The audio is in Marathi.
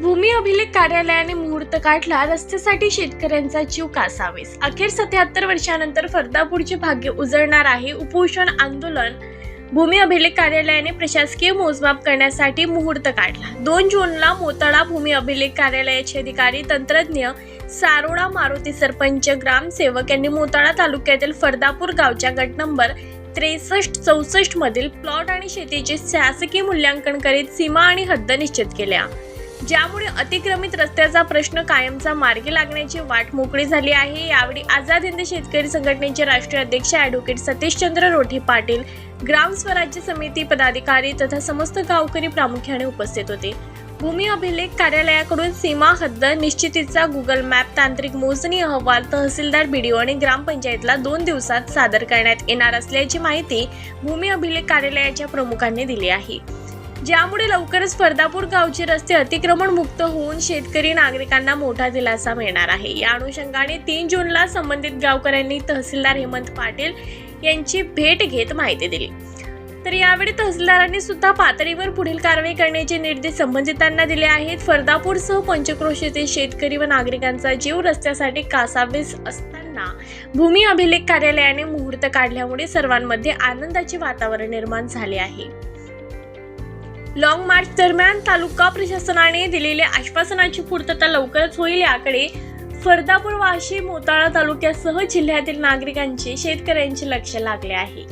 भूमी अभिलेख कार्यालयाने मुहूर्त काढला रस्त्यासाठी शेतकऱ्यांचा जीव कासावेस. अखेर सत्याहत्तर वर्षानंतर फरदापूरचे भाग्य उजळणार आहे. उपोषण आंदोलन भूमी अभिलेख कार्यालयाने प्रशासकीय मोजमाप करण्यासाठी मुहूर्त काढला. दोन जूनला मोताळा भूमी अभिलेख कार्यालयाचे अधिकारी तंत्रज्ञ सारोळा मारुती सरपंच ग्रामसेवक यांनी मोताळा तालुक्यातील फरदापूर गावच्या गट नंबर त्रेसष्ट चौसष्ट मधील प्लॉट आणि शेतीचे शासकीय मूल्यांकन करीत सीमा आणि हद्द निश्चित केल्या. ज्यामुळे अतिक्रमित रस्त्याचा प्रश्न कायमचा मार्गी लागण्याची वाट मोकळी झाली आहे. यावेळी आझाद हिंद शेतकरी संघटनेचे राष्ट्रीय अध्यक्ष ॲडव्होकेट सतीशचंद्र रोठे पाटील ग्राम स्वराज्य समिती पदाधिकारी तथा समस्त गावकरी प्रामुख्याने उपस्थित होते. भूमी अभिलेख कार्यालयाकडून सीमा हद्द निश्चितीचा गुगल मॅप तांत्रिक मोजणी अहवाल तहसीलदार बीडीओ आणि ग्रामपंचायतला दोन दिवसात सादर करण्यात येणार असल्याची माहिती भूमी अभिलेख कार्यालयाच्या प्रमुखांनी दिली आहे. ज्यामुळे लवकरच फरदापूर गावचे रस्ते अतिक्रमण मुक्त होऊन शेतकरी नागरिकांना मोठा दिलासा मिळणार आहे. या अनुषंगाने तीन जूनला संबंधित गावकऱ्यांनी तहसीलदार हेमंत पाटील यांची भेट घेत माहिती दिली. तर यावेळी तहसीलदारांनी सुद्धा पातळीवर पुढील कारवाई करण्याचे निर्देश संबंधितांना दिले आहेत. फरदापूरसह पंचक्रोश येथील शेतकरी व नागरिकांचा जीव रस्त्यासाठी कासावीस असताना भूमी अभिलेख कार्यालयाने मुहूर्त काढल्यामुळे सर्वांमध्ये आनंदाचे वातावरण निर्माण झाले आहे. लॉंग मार्च दरम्यान तालुका प्रशासनाने दिलेल्या आश्वासनाची पूर्तता लवकरच होईल याकडे फरदापूर वाशी मोताळा तालुक्यासह जिल्ह्यातील नागरिकांचे शेतकऱ्यांचे लक्ष लागले आहे.